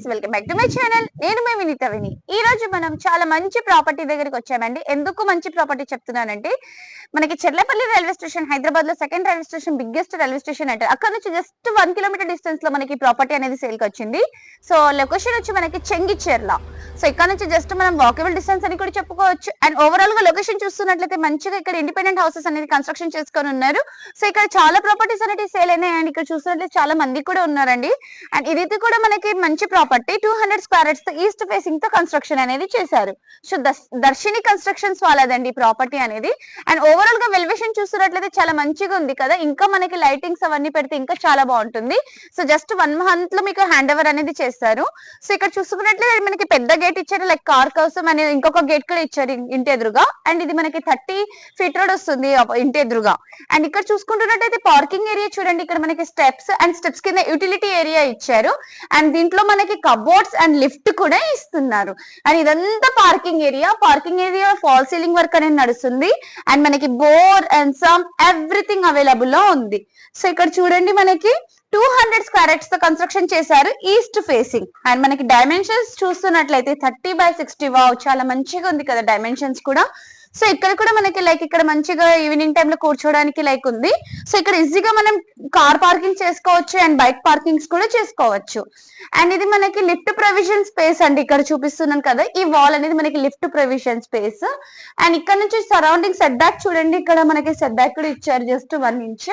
Guys welcome back to my channel నేను మీ వినీత విని. ఈ రోజు మనం చాలా మంచి ప్రాపర్టీ దగ్గరికి వచ్చామండి. ఎందుకు మంచి ప్రాపర్టీ చెప్తున్నానంటే మనకి చెర్లపల్లి రైల్వే స్టేషన్ హైదరాబాద్లో second railway station biggest railway station అంటారు అక్కడ నుంచి జస్ట్ వన్ కిలోమీటర్ డిస్టెన్స్లో మనకి ప్రాపర్టీ అనేది సేల్కి వచ్చింది. సో లొకేషన్ వచ్చి మనకి చెంగిచెర్ల సో ఇక్కడ నుంచి జస్ట్ మనం వాకబుల్ డిస్టెన్స్ అని కూడా చెప్పుకోవచ్చు. అండ్ ఓవరాల్గా లొకేషన్ చూస్తున్నట్లయితే మంచిగా ఇక్కడ ఇండిపెండెంట్ హౌసెస్ అనేది కన్స్ట్రక్షన్ చేసుకొని ఉన్నారు. సో ఇక్కడ చాలా ప్రాపర్టీస్ అనేవి సేల్ అయినాయి. అండ్ ఇక్కడ చూసినట్లయితే చాలా మంది కూడా ఉన్నారండి. అండ్ ఇది కూడా మనకి మంచి ప్రాపర్టీ టూ హండ్రెడ్ స్క్వేర్తో ఈస్ట్ ఫేసింగ్తో కన్స్ట్రక్షన్ అనేది చేశారు. సో దర్శిని కన్స్ట్రక్షన్స్ వాళ్ళదండి ప్రాపర్టీ అనేది. అండ్ ఓవరాల్గా వెల్వేషన్ చూస్తున్నట్లయితే చాలా మంచిగా ఉంది కదా. ఇంకా మనకి లైటింగ్స్ అవన్నీ పెడితే ఇంకా చాలా బాగుంటుంది. సో జస్ట్ వన్ మంత్లో మీకు హ్యాండ్ ఓవర్ అనేది చేస్తారు. సో ఇక్కడ చూసుకున్నట్లయితే మనకి పెద్ద గేట్ ఇచ్చారు లైక్ కార్ కోసం అనేది ఇంకొక గేట్ కూడా ఇచ్చారు ఇంటి ఎదురుగా. అండ్ ఇది మనకి థర్టీ ఫీట్ రోడ్ వస్తుంది ఇంటి ఎదురుగా. అండ్ ఇక్కడ చూసుకుంటున్నట్టయితే పార్కింగ్ ఏరియా చూడండి ఇక్కడ మనకి స్టెప్స్ అండ్ స్టెప్స్ కింద యూటిలిటీ ఏరియా ఇచ్చారు. అండ్ దీంట్లో మనకి కబోర్డ్స్ అండ్ లిఫ్ట్ కూడా ఇస్తున్నారు. అండ్ ఇదంతా parking area parking area fall ceiling work అనేది నడుస్తుంది. అండ్ మనకి బోర్ అండ్ సమ్ ఎవ్రీథింగ్ అవైలబుల్లో ఉంది. సో ఇక్కడ చూడండి మనకి టూ హండ్రెడ్ స్క్వేరెట్స్తో కన్స్ట్రక్షన్ చేశారు ఈస్ట్ ఫేసింగ్ అండ్ మనకి డైమెన్షన్స్ చూస్తున్నట్లయితే థర్టీ బై సిక్స్టీ వావ్ చాలా మంచిగా ఉంది కదా డైమెన్షన్స్ కూడా. సో ఇక్కడ కూడా మనకి లైక్ ఇక్కడ మంచిగా ఈవినింగ్ టైమ్లో కూర్చోడానికి లైక్ ఉంది. సో ఇక్కడ ఈజీగా మనం కార్ పార్కింగ్ చేసుకోవచ్చు అండ్ బైక్ పార్కింగ్స్ కూడా చేసుకోవచ్చు. అండ్ ఇది మనకి లిఫ్ట్ ప్రొవిజన్ స్పేస్ అండి. ఇక్కడ చూపిస్తున్నాను కదా ఈ వాల్ అనేది మనకి లిఫ్ట్ ప్రొవిజన్ స్పేస్ అండ్ ఇక్కడ నుంచి సరౌండింగ్ సెట్ బ్యాక్ చూడండి. ఇక్కడ మనకి సెట్ బ్యాక్ కూడా ఇచ్చారు. Just one inch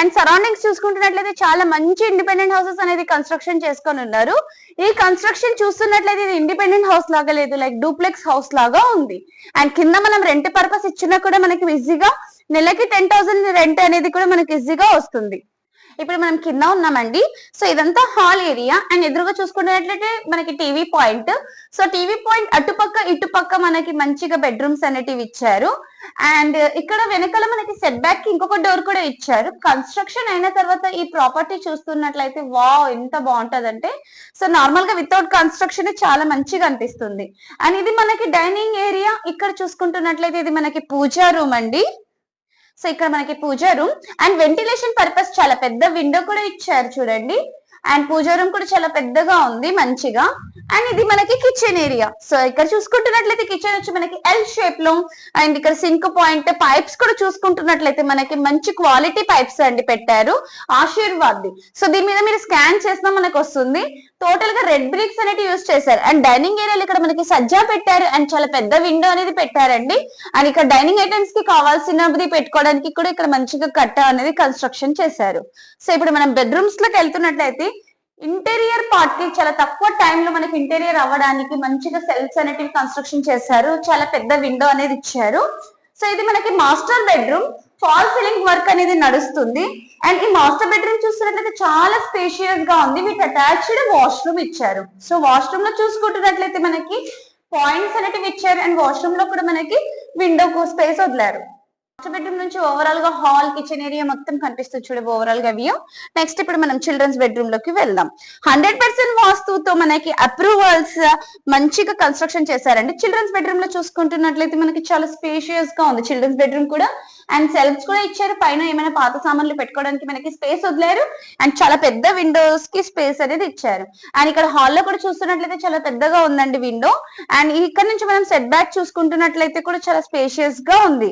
and surroundings చూసుకుంటున్నట్లయితే చాలా మంచి ఇండిపెండెంట్ హౌసెస్ అనేది కన్స్ట్రక్షన్ చేసుకొని ఉన్నారు. ఈ కన్స్ట్రక్షన్ చూస్తున్నట్లయితే ఇది ఇండిపెండెంట్ హౌస్ లాగా లేదు లైక్ డూప్లెక్స్ హౌస్ లాగా ఉంది. అండ్ కింద మనం రెంట్ పర్పస్ ఇచ్చినా కూడా మనకి ఈజీగా నెలకి టెన్ థౌసండ్ రెంట్ అనేది కూడా మనకి ఈజీగా వస్తుంది. ఇప్పుడు మనం కింద ఉన్నామండి. సో ఇదంతా హాల్ ఏరియా అండ్ ఎదురుగా చూసుకున్నట్లయితే మనకి TV point so TV point అటుపక్క ఇటుపక్క మనకి మంచిగా బెడ్రూమ్స్ అనేటివి ఇచ్చారు. అండ్ ఇక్కడ వెనకాల మనకి సెట్ బ్యాక్కి ఇంకొక డోర్ కూడా ఇచ్చారు. కన్స్ట్రక్షన్ అయిన తర్వాత ఈ ప్రాపర్టీ చూస్తున్నట్లయితే వావ్ ఎంత బాగుంటదంటే సో నార్మల్గా వితౌట్ కన్స్ట్రక్షన్ చాలా మంచిగా అనిపిస్తుంది. అండ్ ఇది మనకి డైనింగ్ ఏరియా ఇక్కడ చూసుకుంటున్నట్లయితే ఇది మనకి పూజా రూమ్ అండి. సో ఇక్కడ మనకి puja room and ventilation purpose చాలా పెద్ద విండో కూడా ఇచ్చారు చూడండి. అండ్ పూజ రూమ్ కూడా చాలా పెద్దగా ఉంది మంచిగా. అండ్ ఇది మనకి కిచెన్ ఏరియా సో ఇక్కడ చూసుకుంటున్నట్లయితే కిచెన్ వచ్చి మనకి ఎల్ షేప్లో అండ్ ఇక్కడ సింక్ పాయింట్ పైప్స్ కూడా చూసుకుంటున్నట్లయితే మనకి మంచి క్వాలిటీ పైప్స్ అండి పెట్టారు. ఆశీర్వాద్ సో దీని మీద మీరు స్కాన్ చేసినా మనకు వస్తుంది. టోటల్గా రెడ్ బ్రిక్స్ అనేవి యూస్ చేశారు. అండ్ డైనింగ్ ఏరియాలో ఇక్కడ మనకి సజ్జా పెట్టారు అండ్ చాలా పెద్ద విండో అనేది పెట్టారండి. అండ్ ఇక్కడ డైనింగ్ ఐటమ్స్కి కావాల్సినది పెట్టుకోవడానికి కూడా ఇక్కడ మంచిగా కట్ట అనేది కన్స్ట్రక్షన్ చేశారు. సో ఇప్పుడు మనం బెడ్రూమ్స్లోకి వెళ్తున్నట్లయితే ఇంటీరియర్ పార్ట్కి చాలా తక్కువ టైంలో లో మనకి ఇంటీరియర్ అవ్వడానికి మంచిగా సెల్స్ అనేటివి కన్స్ట్రక్షన్ చేశారు. చాలా పెద్ద విండో అనేది ఇచ్చారు. సో ఇది మనకి master bedroom fall ceiling work అనేది నడుస్తుంది. అండ్ ఈ మాస్టర్ బెడ్రూమ్ చూస్తున్నట్లయితే చాలా స్పేషియస్గా ఉంది. వీటి అటాచ్డ్ వాష్రూమ్ ఇచ్చారు. సో వాష్రూమ్లో చూసుకుంటున్నట్లయితే మనకి పాయింట్స్ అనేటివి ఇచ్చారు. అండ్ వాష్రూమ్లో కూడా మనకి విండో స్పేస్ వదిలారు. మాస్టర్ బెడ్రూమ్ నుంచి ఓవరాల్గా హాల్ కిచెన్ ఏరియా మొత్తం కనిపిస్తుంది చూడ ఓవరాల్గా వ్యూ నెక్స్ట్ ఇప్పుడు మనం చిల్డ్రన్స్ బెడ్రూమ్లోకి వెళ్దాం. హండ్రెడ్ పర్సెంట్ వాస్తుతో మనకి అప్రూవల్స్ uh, మంచిగా కన్స్ట్రక్షన్ చేశారండి. చిల్డ్రన్స్ బెడ్రూమ్లో చూసుకుంటున్నట్లయితే మనకి చాలా స్పేషియస్గా ఉంది. చిల్డ్రన్స్ బెడ్రూమ్ కూడా అండ్ సెల్ఫ్స్ కూడా ఇచ్చారు. పైన ఏమైనా పాత సామాన్లు పెట్టుకోవడానికి మనకి స్పేస్ వదిలేరు. అండ్ చాలా పెద్ద విండోస్కి స్పేస్ అనేది ఇచ్చారు. అండ్ ఇక్కడ హాల్లో కూడా చూస్తున్నట్లయితే చాలా పెద్దగా ఉందండి విండో అండ్ ఇక్కడ నుంచి మనం సెట్ బ్యాక్ చూసుకుంటున్నట్లయితే కూడా చాలా స్పేషియస్గా ఉంది.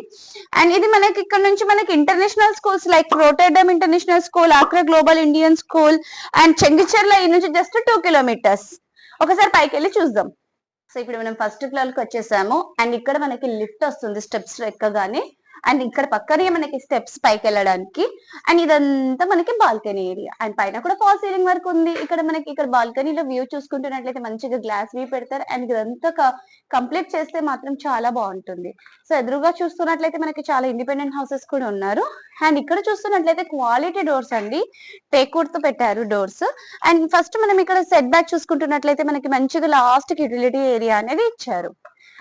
అండ్ ఇది మనకి ఇక్కడ నుంచి మనకి international schools like Rotterdam international school ఆక్రా global Indian school and Chengicherla ఈ నుంచి జస్ట్ టూ కిలోమీటర్స్ ఒకసారి పైకి వెళ్ళి చూద్దాం. సో ఇప్పుడు మనం ఫస్ట్ ఫ్లోర్కి వచ్చేసాము. అండ్ ఇక్కడ మనకి లిఫ్ట్ వస్తుంది. స్టెప్స్ ఎక్కగానే. అండ్ ఇక్కడ పక్కనే మనకి స్టెప్స్ పైకి వెళ్ళడానికి అండ్ ఇదంతా మనకి బాల్కనీ ఏరియా అండ్ పైన కూడా ఫాల్ సీలింగ్ వర్క్ ఉంది. ఇక్కడ మనకి ఇక్కడ బాల్కనీలో వ్యూ చూసుకుంటున్నట్లయితే మంచిగా గ్లాస్ వ్యూ పెడతారు. అండ్ ఇదంతా కంప్లీట్ చేస్తే మాత్రం చాలా బాగుంటుంది. సో ఎదురుగా చూస్తున్నట్లయితే మనకి చాలా ఇండిపెండెంట్ హౌసెస్ కూడా ఉన్నారు. అండ్ ఇక్కడ చూస్తున్నట్లయితే క్వాలిటీ డోర్స్ అండి. టేక్వుడ్తో పెట్టారు డోర్స్ అండ్ ఫస్ట్ మనం ఇక్కడ సెట్ బ్యాక్ చూసుకుంటున్నట్లయితే మనకి మంచిగా లాస్ట్ యూటిలిటీ ఏరియా అనేది ఇచ్చారు.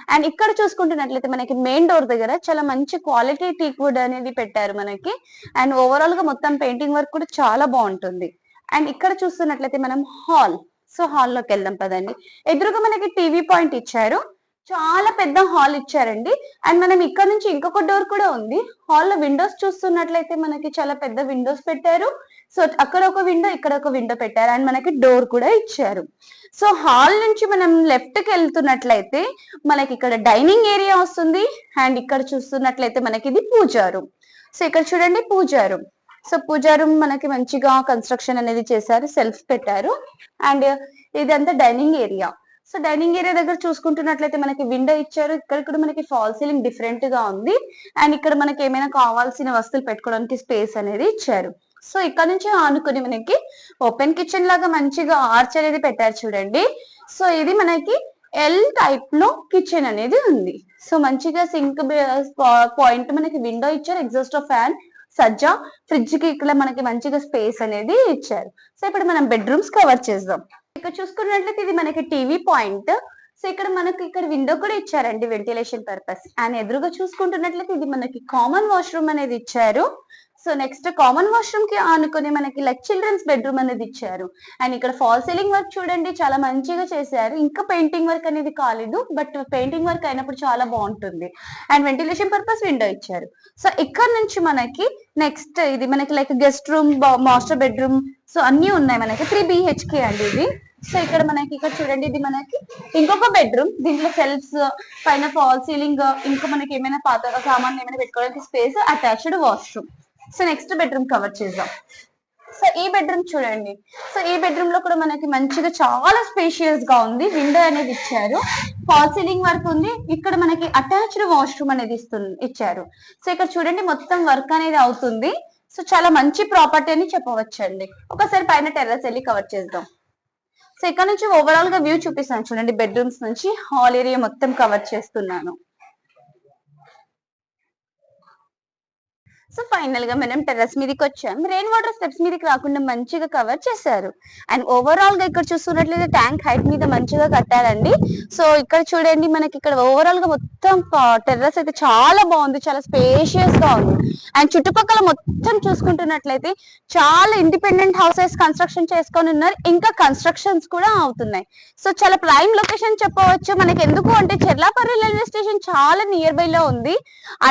అండ్ ఇక్కడ చూసుకుంటున్నట్లయితే మనకి మెయిన్ డోర్ దగ్గర చాలా మంచి క్వాలిటీ టీక్ వుడ్ అనేది పెట్టారు మనకి. అండ్ ఓవరాల్గా మొత్తం పెయింటింగ్ వర్క్ కూడా చాలా బాగుంటుంది. అండ్ ఇక్కడ చూస్తున్నట్లయితే మనం హాల్ సో హాల్లోకి వెళ్దాం పదండి. ఎదురుగా మనకి టీవీ పాయింట్ ఇచ్చారు. చాలా పెద్ద హాల్ ఇచ్చారండి. అండ్ మనం ఇక్కడ నుంచి ఇంకొక డోర్ కూడా ఉంది. హాల్లో విండోస్ చూస్తున్నట్లయితే మనకి చాలా పెద్ద విండోస్ పెట్టారు. సో అక్కడ ఒక విండో ఇక్కడ ఒక విండో పెట్టారు. అండ్ మనకి డోర్ కూడా ఇచ్చారు. సో హాల్ నుంచి మనం లెఫ్ట్కి వెళ్తున్నట్లయితే మనకి ఇక్కడ డైనింగ్ ఏరియా వస్తుంది. అండ్ ఇక్కడ చూస్తున్నట్లయితే మనకి ఇది పూజా రూమ్ సో ఇక్కడ చూడండి puja room so puja room మనకి మంచిగా కన్స్ట్రక్షన్ అనేది చేశారు. సెల్ఫ్ పెట్టారు. అండ్ ఇదంతా dining area so dining area దగ్గర చూసుకుంటున్నట్లయితే మనకి విండో ఇచ్చారు. ఇక్కడ కూడా మనకి ఫాల్ సీలింగ్ డిఫరెంట్గా ఉంది. అండ్ ఇక్కడ మనకి ఏమైనా కావాల్సిన వస్తువులు పెట్టుకోవడానికి స్పేస్ అనేది ఇచ్చారు. సో ఇక్కడ నుంచి ఆనుకుని మనకి ఓపెన్ కిచెన్ లాగా మంచిగా ఆర్చ్ అనేది పెట్టారు చూడండి. సో ఇది మనకి ఎల్ టైప్లో కిచెన్ అనేది ఉంది. సో మంచిగా సింక్ పాయింట్ మనకి విండో ఇచ్చారు. ఎగ్జాస్ట్ ఫ్యాన్ సజ్జా. ఫ్రిడ్జ్కి ఇక్కడ మనకి మంచిగా స్పేస్ అనేది ఇచ్చారు. సో ఇప్పుడు మనం బెడ్రూమ్స్ కవర్ చేద్దాం. ఇక్కడ చూసుకున్నట్లయితే ఇది మనకి టీవీ పాయింట్ సో ఇక్కడ మనకి ఇక్కడ విండో కూడా ఇచ్చారండి వెంటిలేషన్ పర్పస్ అండ్ ఎదురుగా చూసుకుంటున్నట్లయితే ఇది మనకి కామన్ వాష్రూమ్ అనేది ఇచ్చారు. సో నెక్స్ట్ కామన్ వాష్రూమ్కి ఆనుకొని మనకి లైక్ చిల్డ్రన్స్ బెడ్రూమ్ అనేది ఇచ్చారు. అండ్ ఇక్కడ ఫాల్ సీలింగ్ వర్క్ చూడండి చాలా మంచిగా చేశారు. ఇంకా పెయింటింగ్ వర్క్ అనేది కాలేదు బట్ పెయింటింగ్ వర్క్ అయినప్పుడు చాలా బాగుంటుంది. అండ్ వెంటిలేషన్ పర్పస్ విండో ఇచ్చారు. సో ఇక్కడ నుంచి మనకి నెక్స్ట్ ఇది మనకి like guest room master bedroom so అన్ని ఉన్నాయి మనకి త్రీ బిహెచ్కే అండి ఇది. సో ఇక్కడ మనకి ఇక్కడ చూడండి ఇది మనకి ఇంకొక బెడ్రూమ్ దీంట్లో సెల్ఫ్స్ పైన ఫాల్ సీలింగ్ ఇంకా మనకి ఏమైనా పాత సామాన్లు ఏమైనా పెట్టుకోవడానికి space attached washroom so next bedroom cover చేద్దాం. సో ఈ బెడ్రూమ్ చూడండి. సో ఈ బెడ్రూమ్లో కూడా మనకి మంచిగా చాలా స్పేషియస్గా ఉంది. విండో అనేది ఇచ్చారు. ఫాల్ సీలింగ్ వర్క్ ఉంది. ఇక్కడ మనకి అటాచ్డ్ వాష్రూమ్ అనేది ఇచ్చారు. సో ఇక్కడ చూడండి మొత్తం వర్క్ అనేది అవుతుంది. సో చాలా మంచి ప్రాపర్టీ అని చెప్పవచ్చండి. ఒకసారి పైన టెర్రస్ వెళ్ళి కవర్ చేద్దాం. సో ఇక్కడ నుంచి ఓవరాల్గా వ్యూ చూపిస్తాను. చూడండి బెడ్రూమ్స్ నుంచి హాల్ ఏరియా మొత్తం కవర్ చేస్తున్నాను. సో ఫైనల్గా మనం టెర్రస్ మీదకి వచ్చాం. రెయిన్ వాటర్ స్టెప్స్ మీదకి రాకుండా మంచిగా కవర్ చేశారు. అండ్ ఓవరాల్గా ఇక్కడ చూస్తున్నట్లయితే ట్యాంక్ హైట్ మీద మంచిగా కట్టారండి. సో ఇక్కడ చూడండి మనకి ఇక్కడ ఓవరాల్గా మొత్తం టెర్రస్ అయితే చాలా బాగుంది. చాలా స్పేషియస్గా ఉంది. అండ్ చుట్టుపక్కల మొత్తం చూసుకుంటున్నట్లయితే చాలా ఇండిపెండెంట్ హౌసెస్ కన్స్ట్రక్షన్ చేసుకొని ఉన్నారు. ఇంకా కన్స్ట్రక్షన్స్ కూడా అవుతున్నాయి. సో చాలా ప్రైమ్ లొకేషన్ చెప్పవచ్చు. మనకి ఎందుకు అంటే చెర్లాపల్లి రైల్వే స్టేషన్ చాలా నియర్ బై లో ఉంది.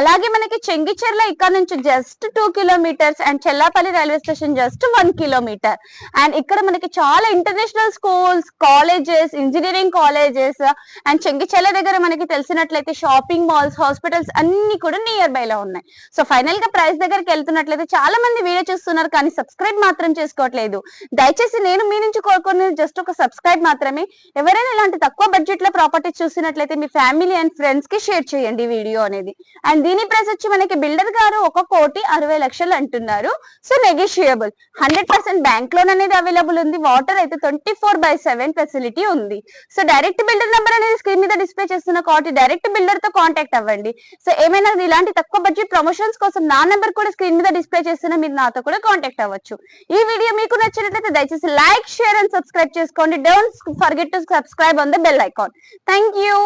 అలాగే మనకి చెంగిచెర్ల ఇక్కడ నుంచి just two kilometres and Cherlapally railway station just one kilometre and ఇక్కడ మనకి చాలా international schools colleges engineering colleges and Chengicherla దగ్గర మనకి తెలిసినట్లయితే షాపింగ్ మాల్స్ హాస్పిటల్స్ అన్ని కూడా నియర్ బై లో ఉన్నాయి. సో ఫైనల్గా ప్రైస్ దగ్గరికి వెళ్తున్నట్లయితే చాలా మంది వీడియో చూస్తున్నారు కానీ సబ్స్క్రైబ్ మాత్రం చేసుకోవట్లేదు. దయచేసి నేను మీ నుంచి కోరుకునే జస్ట్ ఒక సబ్స్క్రైబ్ మాత్రమే. ఎవరైనా ఇలాంటి తక్కువ బడ్జెట్లో ప్రాపర్టీ చూసినట్లయితే మీ ఫ్యామిలీ అండ్ ఫ్రెండ్స్కి షేర్ చేయండి వీడియో అనేది. అండ్ దీని ప్రైస్ వచ్చి మనకి బిల్డర్ గారు ఒక కోటి అరవై లక్షలు అంటున్నారు. So negotiable hundred percent bank loan అనేది అవైలబుల్ ఉంది. వాటర్ అయితే twenty four by seven facility ఉంది. సో డైరెక్ట్ బిల్డర్ నెంబర్ అనేది స్క్రీన్ మీద డిస్ప్లే చేస్తున్న కాబట్టి డైరెక్ట్ బిల్డర్తో కాంటాక్ట్ అవ్వండి. సో ఏమైనా ఇలాంటి తక్కువ బడ్జెట్ ప్రమోషన్స్ కోసం నా నెంబర్ కూడా స్క్రీన్ మీద డిస్ప్లే చేస్తున్న మీరు నాతో కూడా కాంటాక్ట్ అవ్వచ్చు. ఈ వీడియో మీకు నచ్చినట్లయితే దయచేసి లైక్ షేర్ అండ్ సబ్స్క్రైబ్ చేసుకోండి. Don't forget to subscribe on the bell icon thank you